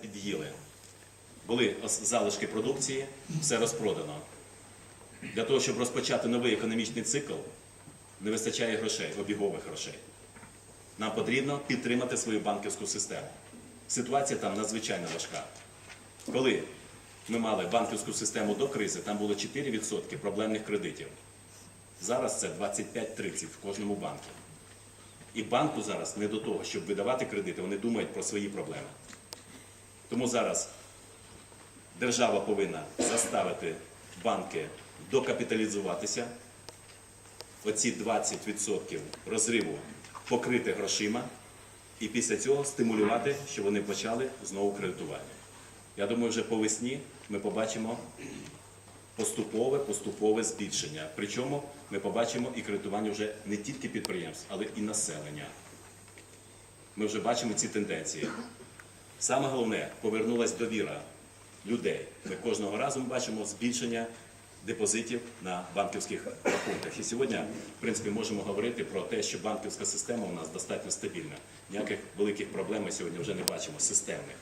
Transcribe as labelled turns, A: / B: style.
A: Під'їли. Були залишки продукції, все розпродано. Для того, щоб розпочати новий економічний цикл, не вистачає грошей, обігових грошей. Нам потрібно підтримати свою банківську систему. Ситуація там надзвичайно важка. Коли ми мали банківську систему до кризи, там було 4% проблемних кредитів. Зараз це 25-30 в кожному банку. І банку зараз не до того, щоб видавати кредити, вони думають про свої проблеми. Тому зараз держава повинна заставити банки докапіталізуватися, оці 20% розриву покрити грошима, і після цього стимулювати, щоб вони почали знову кредитування. Я думаю, вже по весні ми побачимо поступове, поступове збільшення. Причому ми побачимо і кредитування вже не тільки підприємств, але і населення. Ми вже бачимо ці тенденції. Саме головне повернулася довіра людей. Ми кожного разу ми бачимо збільшення депозитів на банківських рахунках. І сьогодні, в принципі, можемо говорити про те, що банківська система у нас достатньо стабільна. Ніяких великих проблем ми сьогодні вже не бачимо системних.